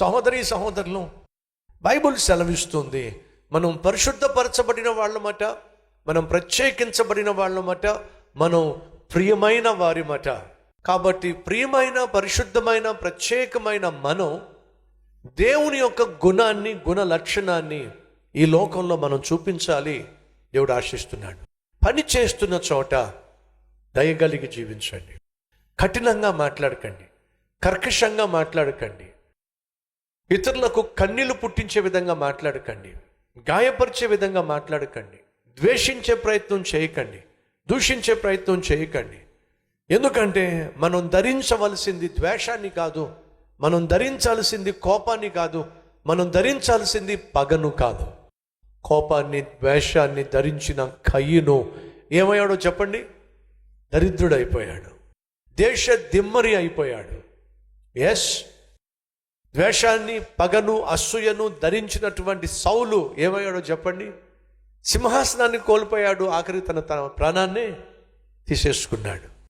సహోదరి సహోదరులు బైబుల్ సెలవిస్తుంది మనం పరిశుద్ధపరచబడిన వాళ్ళమట మనం ప్రత్యేకించబడిన వాళ్ళమట మనం ప్రియమైన వారిమట కాబట్టి ప్రియమైన పరిశుద్ధమైన ప్రత్యేకమైన మనం దేవుని యొక్క గుణాన్ని గుణ లక్షణాన్ని ఈ లోకంలో మనం చూపించాలి దేవుడు ఆశిస్తున్నాడు. పని చేస్తున్న చోట దయగలిగి జీవించండి. కఠినంగా మాట్లాడకండి. కర్కశంగా మాట్లాడకండి. ఇతరులకు కన్నీళ్ళు పుట్టించే విధంగా మాట్లాడకండి. గాయపరిచే విధంగా మాట్లాడకండి. ద్వేషించే ప్రయత్నం చేయకండి. దూషించే ప్రయత్నం చేయకండి. ఎందుకంటే మనం ధరించవలసింది ద్వేషాన్ని కాదు మనం ధరించాల్సింది కోపాన్ని కాదు మనం ధరించాల్సింది పగను కాదు. కోపాన్ని ద్వేషాన్ని ధరించిన కయ్యను ఏమయ్యాడో చెప్పండి? దరిద్రుడైపోయాడు. దేశ దిమ్మరి అయిపోయాడు. ఎస్ ద్వేషాన్ని పగను అసూయను ధరించినటువంటి సౌలు ఏమయ్యాడో చెప్పండి? సింహాసనాన్ని కోల్పోయాడు ఆఖరి తన తన ప్రాణాన్ని తీసేసుకున్నాడు.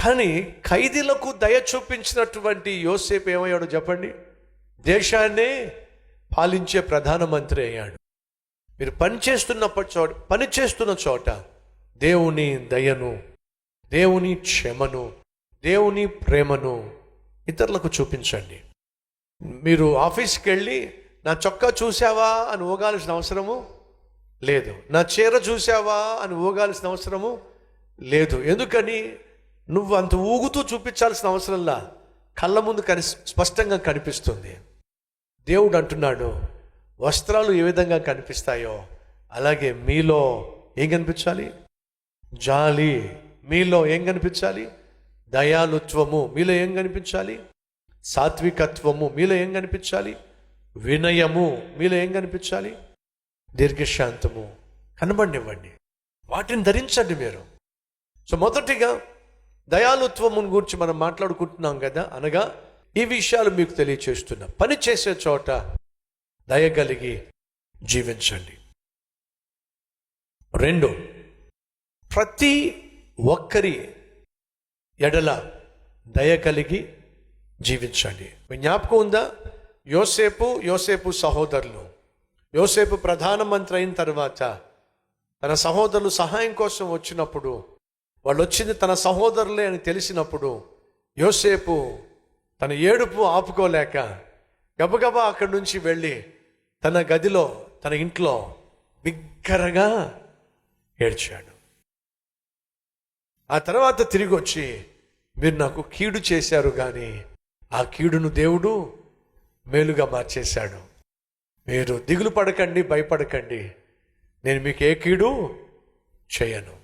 కానీ ఖైదీలకు దయ చూపించినటువంటి యోసేపు ఏమయ్యాడో చెప్పండి? దేశాన్నే పాలించే ప్రధానమంత్రి అయ్యాడు. మీరు పని చేస్తున్నప్పటి చోట పని చేస్తున్న చోట దేవుని దయను దేవుని క్షమను దేవుని ప్రేమను ఇతరులకు చూపించండి. మీరు ఆఫీస్కి వెళ్ళి నా చొక్కా చూసావా అని ఊగాల్సిన అవసరము లేదు. నా చీర చూసావా అని ఊగాల్సిన అవసరము లేదు. ఎందుకని? నువ్వు అంత ఊగుతూ చూపించాల్సిన అవసరంలా కళ్ళ ముందు కని స్పష్టంగా కనిపిస్తుంది. దేవుడు అంటున్నాడు వస్త్రాలు ఏ విధంగా కనిపిస్తాయో అలాగే మీలో ఏం కనిపించాలి? జాలి మీలో ఏం కనిపించాలి? దయాలుత్వము మీలో ఏం కనిపించాలి? సాత్వికత్వము మీలో ఏం కనిపించాలి? వినయము మీలో ఏం కనిపించాలి? దీర్ఘశాంతము. కనబడినివ్వండి వాటిని ధరించండి మీరు. సో మొదటిగా దయాలుత్వమును గురించి మనం మాట్లాడుకుంటున్నాం కదా అనగా ఈ విషయాలు మీకు తెలియచేస్తున్నా పని చేసే చోట దయ కలిగి జీవించండి. రెండు ప్రతి ఒక్కరి ఎడల దయ కలిగి జీవించండి. మీ జ్ఞాపకం ఉందా? యోసేపు యోసేపు సహోదరులు. యోసేపు ప్రధానమంత్రి అయిన తర్వాత తన సహోదరులు సహాయం కోసం వచ్చినప్పుడు వాళ్ళు వచ్చింది తన సహోదరులే అని తెలిసినప్పుడు యోసేపు తన ఏడుపు ఆపుకోలేక గబగబా అక్కడి నుంచి వెళ్ళి తన గదిలో తన ఇంట్లో బిగ్గరగా ఏడ్చాడు. ఆ తర్వాత తిరిగి వచ్చి మీరు నాకు కీడు చేశారు కానీ ఆ కీడును దేవుడు మేలుగా మార్చేశాడు. మీరు దిగులు పడకండి భయపడకండి. నేను మీకు ఏ కీడు చేయను.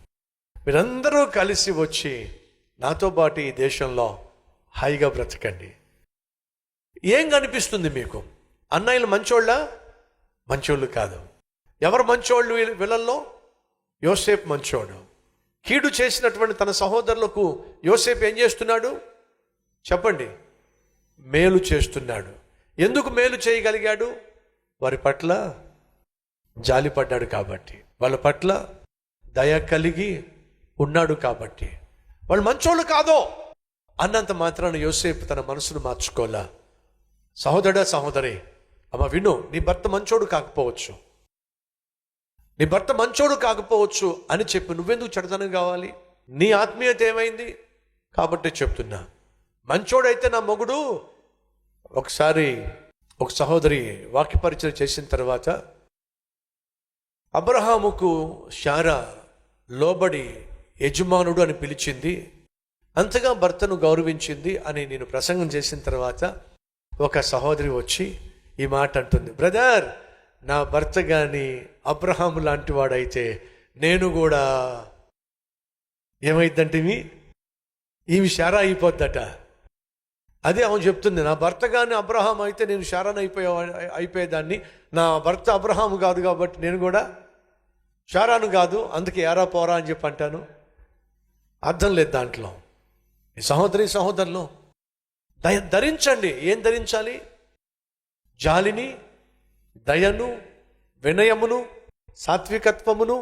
మీరందరూ కలిసి వచ్చి నాతో పాటు ఈ దేశంలో హాయిగా బ్రతకండి. ఏం కనిపిస్తుంది మీకు? అన్నయ్యలు మంచోళ్ళ? మంచోళ్ళు కాదు. ఎవరు మంచోళ్ళు వీళ్ళల్లో? యోసేపు మంచోడు. కీడు చేసినటువంటి తన సహోదరులకు యోసేపు ఏం చేస్తున్నాడు? చెప్పండి. మేలు చేస్తున్నాడు. ఎందుకు మేలు చేయగలిగాడు? వారి పట్ల జాలిపడ్డాడు కాబట్టి. వాళ్ళ పట్ల దయ కలిగి ఉన్నాడు కాబట్టి. వాళ్ళు మంచోళ్ళు కాదో అన్నంత మాత్రాన యోసేపు తన మనసును మార్చుకోలా సహోదరుడా సహోదరి అమ్మ విను నీ భర్త మంచోడు కాకపోవచ్చు. నీ భర్త మంచోడు కాకపోవచ్చు అని చెప్పి నువ్వెందుకు చెడతనం కావాలి? నీ ఆత్మీయత ఏమైంది? కాబట్టి చెప్తున్నా. మంచోడైతే నా మొగుడు. ఒకసారి ఒక సహోదరి వాక్యపరిచయం చేసిన తర్వాత అబ్రహాముకు శారా లోబడి యజమానుడు అని పిలిచింది. అంతగా భర్తను గౌరవించింది అని నేను ప్రసంగం చేసిన తర్వాత ఒక సహోదరి వచ్చి ఈ మాట అంటుంది. బ్రదర్ నా భర్త కానీ అబ్రహాము లాంటి వాడైతే నేను కూడా ఏమైందంటే ఇవి ఈమె శారా అయిపోద్దట. అదే అవును చెప్తుంది నా భర్త కానీ అబ్రహాం అయితే నేను శారాన్ అయిపోయే అయిపోయేదాన్ని. నా భర్త అబ్రహాం కాదు కాబట్టి నేను కూడా షారాను కాదు అందుకే ఏరా పోరా అని చెప్పి అంటాను. అర్థం లేదు దాంట్లో. ఈ సహోదరి సహోదరులు దయ ధరించండి. ఏం ధరించాలి? జాలిని దయను వినయమును సాత్వికత్వమును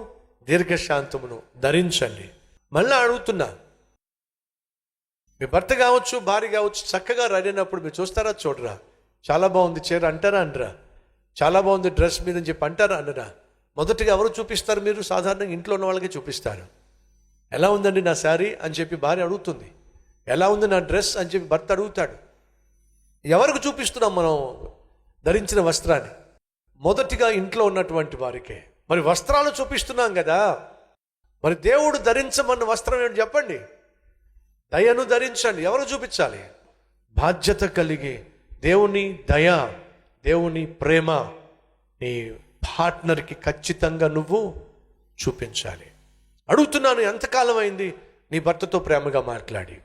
దీర్ఘశాంతమును ధరించండి. మళ్ళీ అడుగుతున్నా మీ భర్త కావచ్చు భార్య కావచ్చు చక్కగా రెడీ అయినప్పుడు మీరు చూస్తారా? చూడరా. చాలా బాగుంది చీర అంటారా అంటారా చాలా బాగుంది డ్రెస్ మీద అని చెప్పి అంటారా అనరా? మొదటిగా ఎవరు చూపిస్తారు మీరు? సాధారణంగా ఇంట్లో ఉన్న వాళ్ళకే చూపిస్తారు. ఎలా ఉందండి నా శారీ? అని చెప్పి భార్య అడుగుతుంది. ఎలా ఉంది నా డ్రెస్? అని చెప్పి భర్త అడుగుతాడు. ఎవరికి చూపిస్తున్నాం మనం ధరించిన వస్త్రాన్ని? మొదటిగా ఇంట్లో ఉన్నటువంటి వారికే. మరి వస్త్రాలు చూపిస్తున్నాం కదా. మరి దేవుడు ధరించమన్న వస్త్రం ఏంటి చెప్పండి? దయను ధరించండి. ఎవరు చూపించాలి? బాధ్యత కలిగి దేవుని దయ దేవుని ప్రేమ నీ పార్ట్నర్కి ఖచ్చితంగా నువ్వు చూపించాలి. అడుగుతున్నాను ఎంతకాలం అయింది నీ భర్తతో ప్రేమగా మాట్లాడి?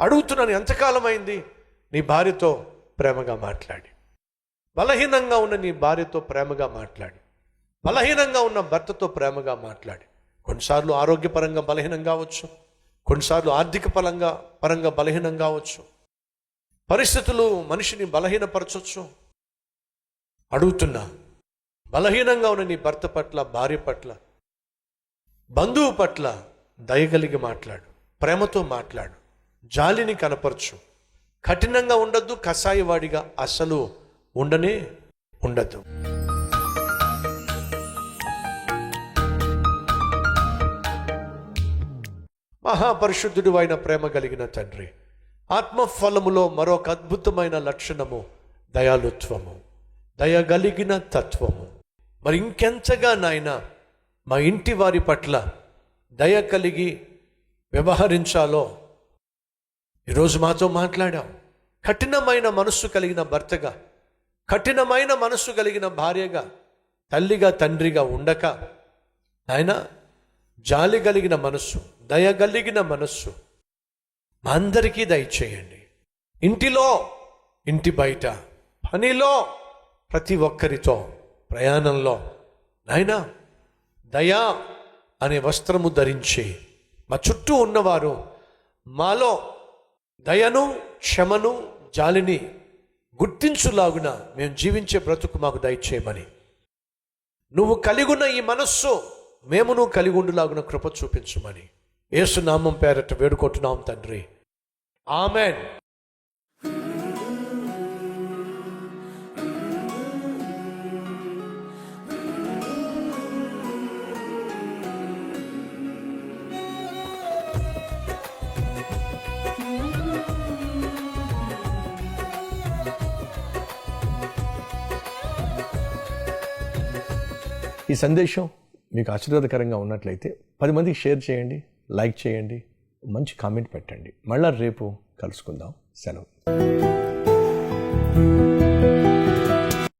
అడుగుతున్నాను ఎంతకాలం అయింది నీ భార్యతో ప్రేమగా మాట్లాడి? బలహీనంగా ఉన్న నీ భార్యతో ప్రేమగా మాట్లాడి. బలహీనంగా ఉన్న భర్తతో ప్రేమగా మాట్లాడి. కొన్నిసార్లు ఆరోగ్యపరంగా బలహీనం కావచ్చు. కొన్నిసార్లు ఆర్థిక పరంగా పరంగా బలహీనం కావచ్చు. పరిస్థితులు మనిషిని బలహీనపరచవచ్చు అడుగుతున్నా బలహీనంగా ఉన్న నీ భర్త పట్ల భార్య పట్ల బంధువు పట్ల దయగలిగి మాట్లాడు ప్రేమతో మాట్లాడు జాలిని కనపరచు. కఠినంగా ఉండద్దు కషాయవాడిగా అసలు ఉండనే ఉండద్దు మహాపరిశుద్ధుడు అయిన ప్రేమ కలిగిన తండ్రి ఆత్మఫలములో మరొక అద్భుతమైన లక్షణము దయాలుత్వము దయగలిగిన తత్వము. మరి ఇంకెంతగా నాయన మా ఇంటి వారి పట్ల దయ కలిగి వ్యవహరించాలో? ఈరోజు మాతో మాట్లాడాం. కఠినమైన మనస్సు కలిగిన భర్తగా కఠినమైన మనస్సు కలిగిన భార్యగా తల్లిగా తండ్రిగా ఉండక. నాయనా జాలి కలిగిన మనస్సు దయ కలిగిన మనస్సు. మా అందరికీ దయచేయండి. ఇంటిలో ఇంటి బయట పనిలో ప్రతి ఒక్కరితో ప్రయాణంలో నాయనా దయా అనే వస్త్రము ధరించి మా చుట్టూ ఉన్నవారు మాలో దయను క్షమను జాలిని గుర్తించులాగున మేము జీవించే బ్రతుకు మాకు దయచేయమని. నువ్వు కలిగున్న ఈ మనస్సు మేమును కలిగి ఉండులాగున కృప చూపించమని ఏసునామం పేరట వేడుకుంటున్నాం తండ్రి. ఆమెన్. ఈ సందేశం మీకు ఆశీర్వాదకరంగా ఉన్నట్లయితే పది మందికి షేర్ చేయండి లైక్ చేయండి మంచి కామెంట్ పెట్టండి. మళ్ళీ రేపు కలుసుకుందాం. సెలవు.